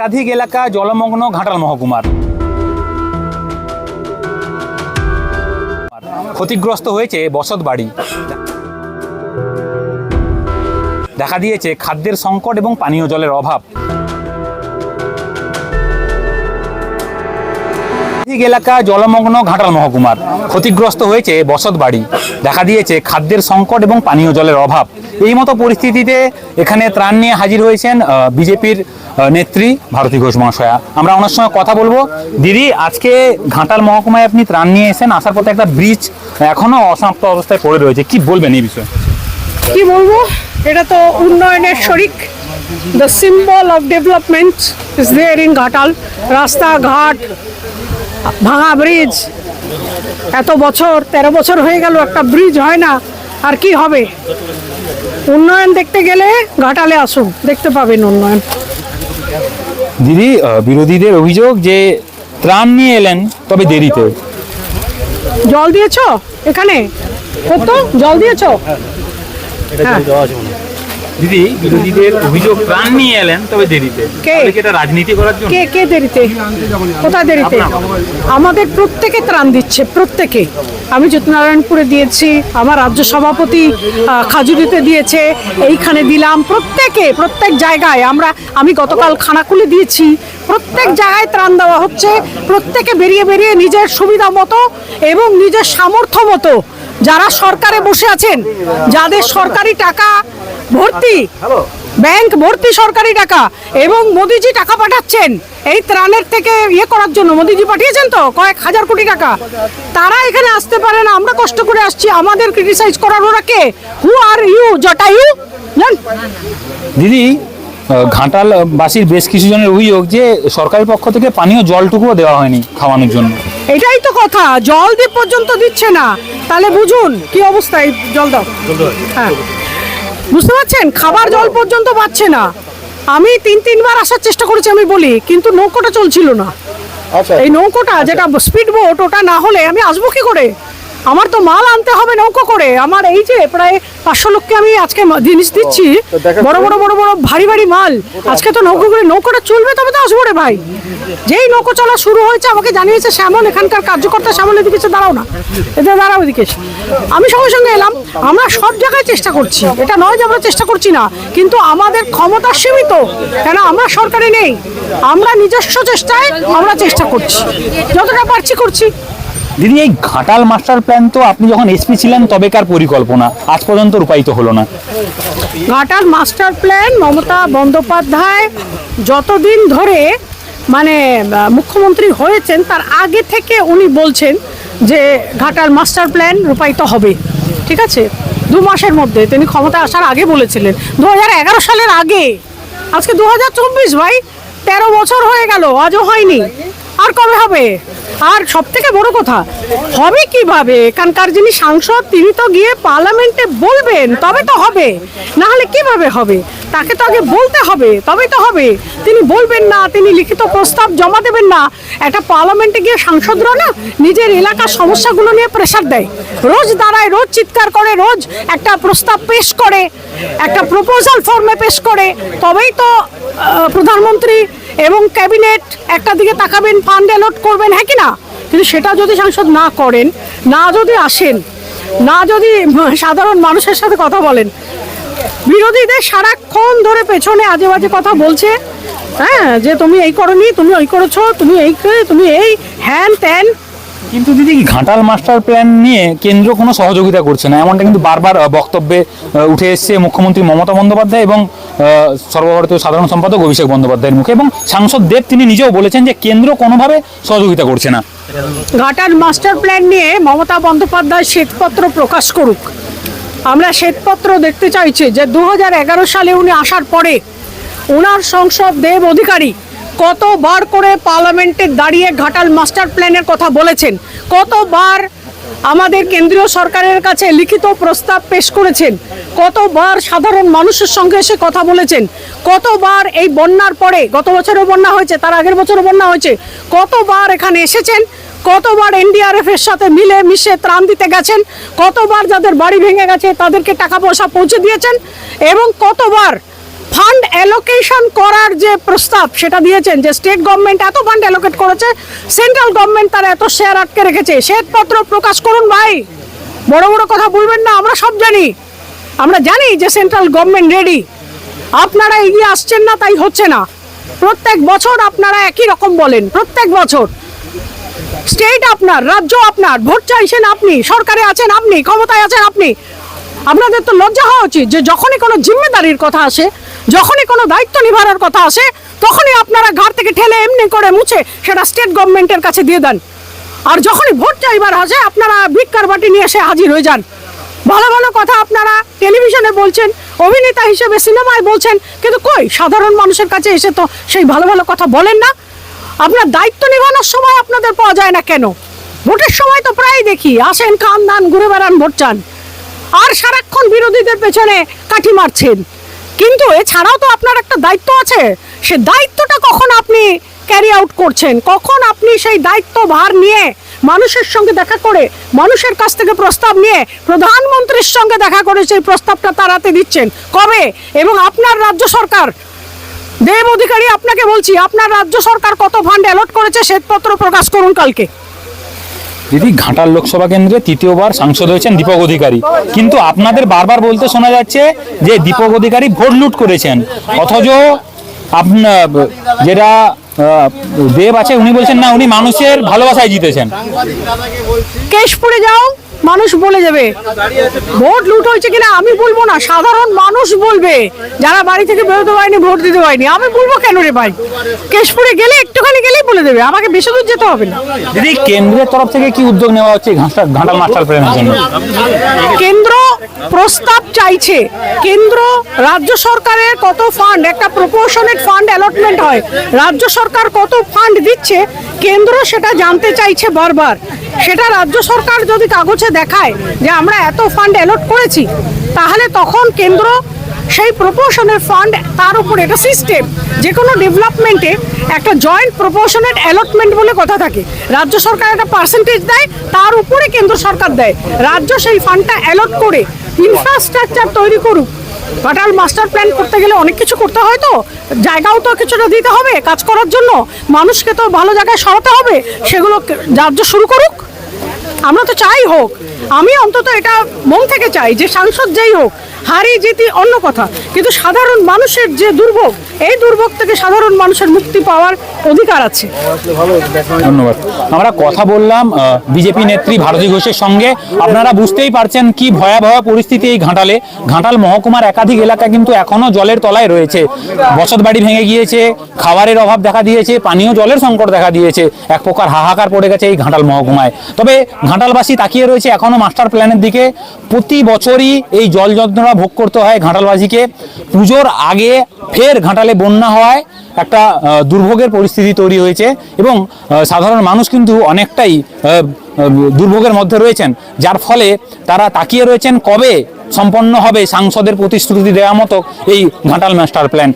একাধিক এলাকা জলমগ্ন ঘাটাল মহকুমার। ক্ষতিগ্রস্ত হয়েছে বসত বাড়ি। দেখা দিয়েছে খাদ্যের সংকট এবং পানীয় জলের অভাব। একাধিক এলাকা জলমগ্ন ঘাটাল মহকুমার। ক্ষতিগ্রস্ত হয়েছে বসত বাড়ি। দেখা দিয়েছে খাদ্যের সংকট এবং পানীয় জলের অভাব। এই মতো পরিস্থিতিতে এখানে ত্রাণ নিয়ে হাজির হয়েছেন বিজেপির নেত্রী ভারতী ঘোষ মহাশয়া। আমরা ওনার সঙ্গে কথা বলব। দিদি, আজকে ঘাটাল মহকুমায় আপনি ত্রাণ নিয়ে এসেছেন। আসার পথে একটা ব্রিজ এখনও অসমাপ্ত অবস্থায় পড়ে রয়েছে। কি বলবেন এই বিষয়ে? কি বলব? এটা তো উন্নয়নের শরিক। The symbol of development is there in Ghatal রাস্তাঘাট ভাঙা ব্রিজ এত বছর তেরো বছর হয়ে গেল একটা ব্রিজ হয় না। আর কি হবে? উন্নয়ন দেখতে গেলে ঘাটালে আসুন দেখতে পাবেন উন্নয়ন। দিদি বিরোধীদের অভিযোগ যে ত্রাণ নিয়ে এলেন তবে দেরিতে। জল দিয়েছ? এখানে? ওর তো জল দিয়েছ? হ্যাঁ। দিদি বিরোধীদের অভিযোগ ত্রাণ নিয়ে এলেন তবে দেরিতে। কে? এটা রাজনীতি করার জন্য? কে কে দেরিতে? কোথায় দেরিতে? আমাদের প্রত্যেকে ত্রাণ দিচ্ছে প্রত্যেকে। আমি জ্যোতিনারায়ণপুরে দিয়েছি আমার রাজ্য সভাপতি খাজুরিতে দিয়েছে এইখানে দিলাম। প্রত্যেকে প্রত্যেক জায়গায় আমরা আমি গতকাল খানাকুলে দিয়েছি। প্রত্যেক জায়গায় ত্রাণ দেওয়া হচ্ছে প্রত্যেকে বেরিয়ে বেরিয়ে নিজের সুবিধা মতো এবং নিজের সামর্থ্য মতো যারা সরকারে বসে আছেন যাদের সরকারি টাকা ভর্তি ব্যাংক ভর্তি সরকারি টাকা এবং মোদিজি টাকা পাঠাচ্ছেন এই ত্রাণের থেকে ইয়ে করার জন্য মোদিজি পাঠিয়েছেন তো কয়েক হাজার কোটি টাকা। তারা এখানে আসতে পারে না আমরা কষ্ট করে আসছি আমাদের ক্রিটিসাইজ করার ওরা কে? হু আর ইউ জটায়ু জান দিদি আহ, ঘাটাল বাসীর বেশ কিছু জনের অভিযোগ যে সরকারের পক্ষ থেকে পানীয় জলটুকুও দেওয়া হয়নি খাওয়ানোর জন্য। এটাই তো কথা। জল দিয়ে পর্যন্ত দিচ্ছে না। তাহলে বুঝুন কি অবস্থা এই জল দাও। হ্যাঁ। বুঝতে পারছেন? খাবার জল পর্যন্ত পাচ্ছে না। আমি তিন তিনবার আসার চেষ্টা করেছি আমি বলি কিন্তু নৌকোটা চলছিল না। এই নৌকোটা যেটা স্পিড বোট ওটা না হলে আমি আসব কি করে? আমার তো মাল আনতে হবে নৌকো করে। আমার এই যে প্রায় পাঁচশো লোককে আমি আজকে জিনিস দিচ্ছি বড় বড় বড় বড় ভারী ভারী মাল। আজকে তো নৌকো করে নৌকোটা চলবে তবে তো আসব রে ভাই। যেই নৌকো চলা শুরু হয়েছে আমাকে জানিয়েছে শ্যামল এখানকার কার্যকর্তা শ্যামল এদিকে এসে দাঁড়াও না। এদের দাঁড়াও এদিকে আমি সঙ্গে সঙ্গে এলাম। আমরা সব জায়গায় চেষ্টা করছি। এটা নয় যে আমরা চেষ্টা করছি না কিন্তু আমাদের ক্ষমতা সীমিত। কেন? আমরা সরকারে নেই। আমরা নিজস্ব চেষ্টায় আমরা চেষ্টা করছি। যতটা পারছি করছি। দিদি, এই ঘাটাল মাস্টার প্ল্যান তো আপনি যখন এসপি ছিলেন তবেকার পরিকল্পনা। আজ পর্যন্ত রূপায়িত হলো না। ঘাটাল মাস্টার প্ল্যান মমতা বন্দ্যোপাধ্যায় যতদিন ধরে মানে মুখ্যমন্ত্রী হয়েছেন, তার আগে থেকে উনি বলছেন যে ঘাটাল মাস্টার প্ল্যান রূপায়িত হবে। ঠিক আছে? দু মাসের মধ্যে। তিনি ক্ষমতা আসার আগে বলেছিলেন। দু হাজার এগারো সালের আগে। আজকে দু হাজার চব্বিশ, ভাই। তেরো বছর হয়ে গেল। আজও হয়নি। আর কবে হবে? আর সব থেকে বড় কথা, হবে কীভাবে? এখানকার যিনি সাংসদ, তিনি তো গিয়ে পার্লামেন্টে বলবেন, তবে তো হবে। না হলে কীভাবে হবে? তাকে তো আগে বলতে হবে, তবে তো হবে। তিনি বলবেন না, তিনি লিখিত প্রস্তাব জমা দেবেন না। একটা পার্লামেন্টে গিয়ে সাংসদরা না নিজের এলাকার সমস্যাগুলো নিয়ে প্রেশার দেয়। রোজ দাঁড়ায়, রোজ চিৎকার করে, রোজ একটা প্রস্তাব পেশ করে, একটা প্রপোজাল ফর্মে পেশ করে। তবেই তো প্রধানমন্ত্রী এবং ক্যাবিনেট একটা দিকে তাকাবেন ফান্ড অ্যালট করবেন হ্যাঁ কি না? কিন্তু সেটা যদি সাংসদ না করেন, না যদি আসেন, না যদি সাধারণ মানুষের সাথে কথা বলেন, বিরোধীদের সারাক্ষণ ধরে পেছনে আজে বাজে কথা বলছে হ্যাঁ যে তুমি এই করনি, তুমি ওই করেছ, তুমি এই তুমি এই, হ্যান ত্যান কিন্তু দিদি, কি ঘাটাল মাস্টার প্ল্যান নিয়ে কেন্দ্র কোনো সহযোগিতা করছে না? এমনটা কিন্তু বারবার বক্তব্যে উঠে এসছে মুখ্যমন্ত্রী মমতা বন্দ্যোপাধ্যায় এবং সর্বভারতীয় সাধারণ সম্পাদক অভিষেক বন্দ্যোপাধ্যায়ের মুখে এবং সাংসদ দেব তিনি নিজেও বলেছেন যে কেন্দ্র কোনোভাবে সহযোগিতা করছে না। ঘাটাল মাস্টার প্ল্যান নিয়ে মমতা বন্দ্যোপাধ্যায় শ্বেতপত্র প্রকাশ করুক। আমরা শ্বেতপত্র দেখতে চাইছি যে দু হাজার এগারো সালে উনি আসার পরে ওনার সংসদ দেব অধিকারী কতবার করে পার্লামেন্টে দাঁড়িয়ে ঘাটাল মাস্টার প্ল্যানের কথা বলেছেন? কতবার আমাদের কেন্দ্রীয় সরকারের কাছে লিখিত প্রস্তাব পেশ করেছেন? কতবার সাধারণ মানুষের সঙ্গে এসে কথা বলেছেন? কতবার এই বন্যার পরে, গত বছরও বন্যা হয়েছে, তার আগের বছরও বন্যা হয়েছে, কতবার এখানে এসেছেন? কতবার এনডিআরএফ এর সাথে মিলে মিশে ত্রাণ দিতে গেছেন? কতবার যাদের বাড়ি ভেঙে গেছে, তাদেরকে টাকা পয়সা পৌঁছে দিয়েছেন? এবং কতবার ফান্ড অ্যালোকেশন করার যে প্রস্তাব সেটা দিয়েছেন যে স্টেট গভর্নমেন্ট এত ফান্ড অ্যালোকেট করেছে, সেন্ট্রাল গভর্নমেন্ট তার এত শেয়ার আটকে রেখেছে। শ্বেতপত্র প্রকাশ করুন ভাই। বড় বড় কথা বলবেন না, আমরা সব জানি। আমরা জানি যে সেন্ট্রাল গভর্নমেন্ট রেডি। আপনারা এগিয়ে আসছেন না, তাই হচ্ছে না। প্রত্যেক বছর আপনারা একই রকম বলেন, প্রত্যেক বছর। স্টেট আপনার, রাজ্য আপনার, ভোট চাইছেন আপনি, সরকারে আছেন আপনি, ক্ষমতায় আছেন আপনি। আপনাদের তো লজ্জা হওয়া উচিত যে যখনই কোনো জিম্মেদারির কথা আসে যখনই কোনো দায়িত্ব নিভানোর কথা আসে, তখনই আপনারা ঘাট থেকে ঠেলে এমনি করে মুছে সেটা স্টেট গভর্নমেন্টের কাছে দিয়ে দেন। আর যখনই ভোট চাইবার আসে, আপনারা ভিক্ষার বাটি নিয়ে এসে হাজির হয়ে যান। ভালো ভালো কথা আপনারা টেলিভিশনে বলছেন, অভিনেতা হিসেবে সিনেমায় বলছেন, কিন্তু কই? সাধারণ মানুষের কাছে এসে তো সেই ভালো ভালো কথা বলেন না। আপনার দায়িত্ব নিভানোর সময় আপনাদের পাওয়া যায় না কেন? ভোটের সময় তো প্রায় দেখি, আসেন, খান, দান, ঘুরে বেড়ান, ভোট চান। আর সারাক্ষণ বিরোধীদের পেছনে কাঠি মারছেন। কিন্তু এছাড়াও তো আপনার একটা দায়িত্ব আছে। সে দায়িত্বটা কখন আপনি ক্যারি আউট করছেন? কখন আপনি সেই দায়িত্ব ভার নিয়ে মানুষের সঙ্গে দেখা করে, মানুষের কাছ থেকে প্রস্তাব নিয়ে প্রধানমন্ত্রীর সঙ্গে দেখা করে সেই প্রস্তাবটা তাড়াতে দিচ্ছেন? কবে? এবং আপনার রাজ্য সরকার, দেব অধিকারী আপনাকে বলছি, আপনার রাজ্য সরকার কত ফান্ড অ্যালট করেছে শ্বেতপত্র প্রকাশ করুন কালকে। দিদি, ঘাটাল লোকসভা কেন্দ্রে তৃতীয়বার সাংসদ হয়েছেন দীপক অধিকারী। কিন্তু আপনাদের বারবার বলতে শোনা যাচ্ছে যে দীপক অধিকারী ভোট লুট করেছেন। অথচ আপনার যেটা দেব আছে, উনি বলছেন, না, উনি মানুষের ভালোবাসায় জিতেছেন। কেশপুরে যাও। মানুষ বলে যাবে। ভোট লুট হয়েছে কিনা আমি বলব না সাধারণ মানুষ বলবে। যারা বাড়ি থেকে বেরোতে পারেনি ভোট দিতে পারেনি। আমি বলব কেন রে ভাই? কেশপুরে গেলে একটুখানি গেলেই বলে দেবে আমাকে বেশি দূর যেতে হবে না। দিদি কেন্দ্রের তরফ থেকে কি উদ্যোগ নেওয়া হচ্ছে মাস্টার প্ল্যানের জন্য? কেন্দ্র প্রস্তাব চাইছে। কেন্দ্র রাজ্য সরকারের কত ফান্ড একটা প্রপোর্শনেট ফান্ড অ্যালটমেন্ট হয়। রাজ্য সরকার কত ফান্ড দিচ্ছে? কেন্দ্র সেটা জানতে চাইছে বারবার। সেটা রাজ্য সরকার যদি কাগজে দেখায় যে আমরা এত ফান্ড অ্যালট করেছি, তাহলে তখন কেন্দ্র সেই প্রপোর্শনের ফান্ড তার উপর এটা সিস্টেম যে কোনো ডেভেলপমেন্টে একটা জয়েন্ট প্রপোর্শনেট অ্যালটমেন্ট বলে কথা থাকে। রাজ্য সরকার একটা পার্সেন্টেজ দেয়, তার উপরে কেন্দ্র সরকার দেয়। রাজ্য সেই ফান্ডটা অ্যালট করে ইনফ্রাস্ট্রাকচার তৈরি করুক। ঘাটাল মাস্টার প্ল্যান করতে গেলে অনেক কিছু করতে হয় তো, জায়গাও তো কিছুটা দিতে হবে কাজ করার জন্য, মানুষকে তো ভালো জায়গায় সরাতে হবে, সেগুলো রাজ্য শুরু করুক। আমরা তো চাই হোক। আমি অন্তত এটা মন থেকে চাই যে সাংসদ যাই হোক, হারি জিতি অন্য কথা। কিন্তু সাধারণ মানুষের যে দুর্ভোগ, এই দুর্ভোগ থেকে সাধারণ মানুষের মুক্তি পাওয়ার অধিকার আছে। ধন্যবাদ। আমরা কথা বললাম বিজেপি নেত্রী ভারতী ঘোষের সঙ্গে। আপনারা বুঝতেই পারছেন কি ভয়াবহ পরিস্থিতি এই ঘাটালে। ঘাটাল মহকুমার একাধিক এলাকা কিন্তু এখনও জলের তলায় রয়েছে। বসত বাড়ি ভেঙে গিয়েছে, খাবারের অভাব দেখা দিয়েছে, পানীয় জলের সংকট দেখা দিয়েছে। এক প্রকার হাহাকার পড়ে গেছে এই ঘাটাল মহকুমায়। তবে ঘাটালবাসী তাকিয়ে রয়েছে এখনও মাস্টার প্ল্যানের দিকে প্রতি বছরই এই জল যন্ত্রণা ভোগ করতে হয় ঘাটালবাসীকে। পুজোর আগে ফের ঘাটালে বন্যা হওয়ায় একটা দুর্ভোগের পরিস্থিতি তৈরি হয়েছে এবং সাধারণ মানুষ কিন্তু অনেকটাই দুর্ভোগের মধ্যে রয়েছেন। যার ফলে তারা তাকিয়ে রয়েছেন কবে সম্পন্ন হবে সাংসদের প্রতিশ্রুতি দেওয়া মতো এই ঘাটাল মাস্টার প্ল্যান